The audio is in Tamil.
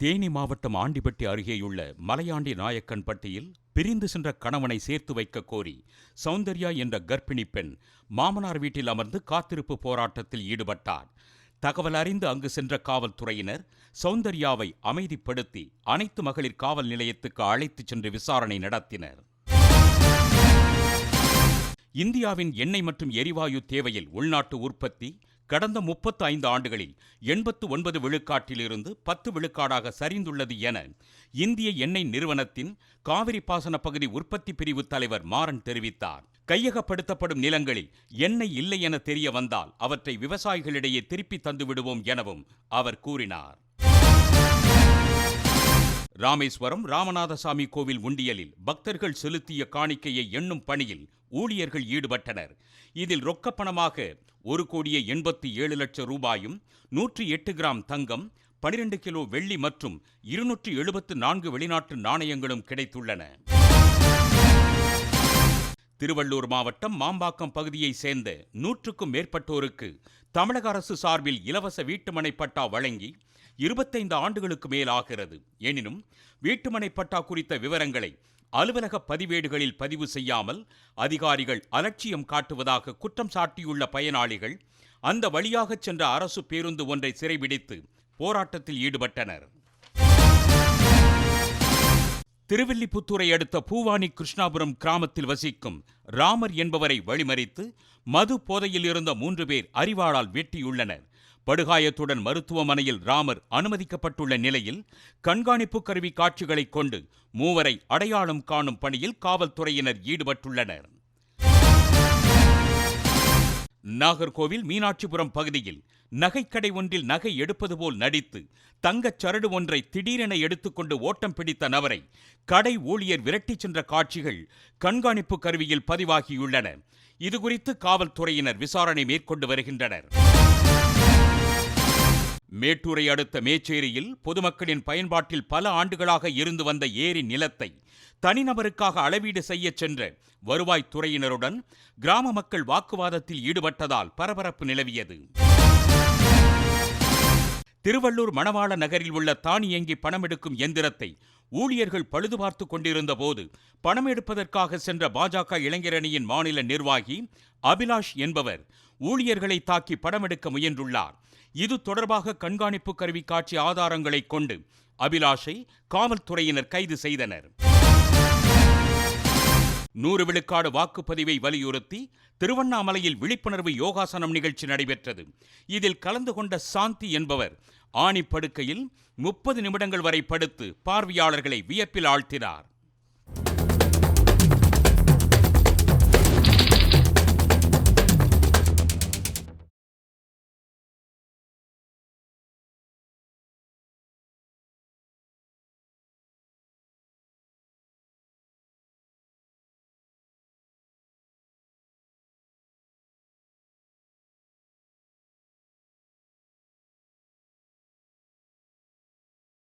தேனி மாவட்டம் ஆண்டிப்பட்டி அருகேயுள்ள மலையாண்டி நாயக்கன்பட்டியில் பிரிந்து சென்ற கணவனை சேர்த்து வைக்க கோரி சௌந்தர்யா என்ற கர்ப்பிணி பெண் மாமனார் வீட்டில் அமர்ந்து காத்திருப்பு போராட்டத்தில் ஈடுபட்டார். தகவல் அறிந்து அங்கு சென்ற காவல்துறையினர் சௌந்தர்யாவை அமைதிப்படுத்தி அனைத்து மகளிர் காவல் நிலையத்துக்கு அழைத்துச் சென்று விசாரணை நடத்தினர். இந்தியாவின் எண்ணெய் மற்றும் எரிவாயு தேவையில் உள்நாட்டு உற்பத்தி கடந்த முப்பத்து ஐந்து ஆண்டுகளில் எண்பத்து ஒன்பது விழுக்காட்டிலிருந்து பத்து விழுக்காடாக சரிந்துள்ளது என இந்திய எண்ணெய் நிறுவனத்தின் காவிரி பாசன பகுதி உற்பத்தி பிரிவு தலைவர் மாறன் தெரிவித்தார். கையகப்படுத்தப்படும் நிலங்களில் எண்ணெய் இல்லை என தெரிய வந்தால் அவற்றை விவசாயிகளிடையே திருப்பி தந்துவிடுவோம் எனவும் அவர் கூறினார். ராமேஸ்வரம் ராமநாதசாமி கோவில் உண்டியலில் பக்தர்கள் செலுத்திய காணிக்கையை எண்ணும் பணியில் ஊழியர்கள் ஈடுபட்டனர். இதில் ரொக்கப்பணமாக ஒரு கோடியே எண்பத்தி ஏழு லட்சம் ரூபாயும் நூற்றி எட்டு கிராம் தங்கம் பனிரெண்டு கிலோ வெள்ளி மற்றும் இருநூற்றி எழுபத்து நான்கு வெளிநாட்டு நாணயங்களும் கிடைத்துள்ளன. திருவள்ளூர் மாவட்டம் மாம்பாக்கம் பகுதியைச் சேர்ந்த நூற்றுக்கும் மேற்பட்டோருக்கு தமிழக அரசு சார்பில் இலவச வீட்டுமனை பட்டா வழங்கி இருபத்தைந்து ஆண்டுகளுக்கு மேல் ஆகிறது எனினும் வீட்டுமனை பட்டா குறித்த விவரங்களை அலுவலக பதிவேடுகளில் பதிவு செய்யாமல் அதிகாரிகள் அலட்சியம் காட்டுவதாக குற்றம் சாட்டியுள்ள பயனாளிகள் அந்த வழியாகச் சென்ற அரசு பேருந்து ஒன்றை சிறைபிடித்து போராட்டத்தில் ஈடுபட்டனர். திருவில்லிபுத்தூரை அடுத்த பூவானி கிருஷ்ணாபுரம் கிராமத்தில் வசிக்கும் ராமர் என்பவரை வழிமறித்து மது போதையில் இருந்த மூன்று பேர் அறிவாளால் வெட்டியுள்ளனர். படுகாயத்துடன் மருத்துவமனையில் ராமர் அனுமதிக்கப்பட்டுள்ள நிலையில் கண்காணிப்பு கருவி காட்சிகளைக் கொண்டு மூவரை அடையாளம் காணும் பணியில் காவல்துறையினர் ஈடுபட்டுள்ளனர். நாகர்கோவில் மீனாட்சிபுரம் பகுதியில் நகைக்கடை ஒன்றில் நகை எடுப்பது போல் நடித்து தங்கச் சரடு ஒன்றை திடீரென எடுத்துக்கொண்டு ஓட்டம் பிடித்த நபரை கடை ஊழியர் விரட்டிச் சென்ற காட்சிகள் கண்காணிப்பு கருவியில் பதிவாகியுள்ளன. இதுகுறித்து காவல்துறையினர் விசாரணை மேற்கொண்டு வருகின்றனர். மேட்டூரை அடுத்த மேச்சேரியில் பொதுமக்களின் பயன்பாட்டில் பல ஆண்டுகளாக இருந்து வந்த ஏரி நிலத்தை தனிநபருக்காக அளவீடு செய்யச் சென்ற வருவாய்த்துறையினருடன் கிராம மக்கள் வாக்குவாதத்தில் ஈடுபட்டதால் பரபரப்பு நிலவியது. திருவள்ளூர் மணவாள நகரில் உள்ள தானியங்கி பணம் எடுக்கும் எந்திரத்தை ஊழியர்கள் பழுது பார்த்து கொண்டிருந்த போது பணம் எடுப்பதற்காக சென்ற பாஜக இளைஞரணியின் மாநில நிர்வாகி அபிலாஷ் என்பவர் ஊழியர்களை தாக்கி படம் எடுக்க முயன்றுள்ளார். இது தொடர்பாக கண்காணிப்பு கருவி காட்சி ஆதாரங்களை கொண்டு அபிலாஷை காவல்துறையினர் கைது செய்தனர். நூறு விழுக்காடு வாக்குப்பதிவை வலியுறுத்தி திருவண்ணாமலையில் விழிப்புணர்வு யோகாசனம் நிகழ்ச்சி நடைபெற்றது. இதில் கலந்து கொண்ட சாந்தி என்பவர் ஆணி படுக்கையில் முப்பது நிமிடங்கள் வரை படுத்து பார்வையாளர்களை வியப்பில் ஆழ்த்தினார்.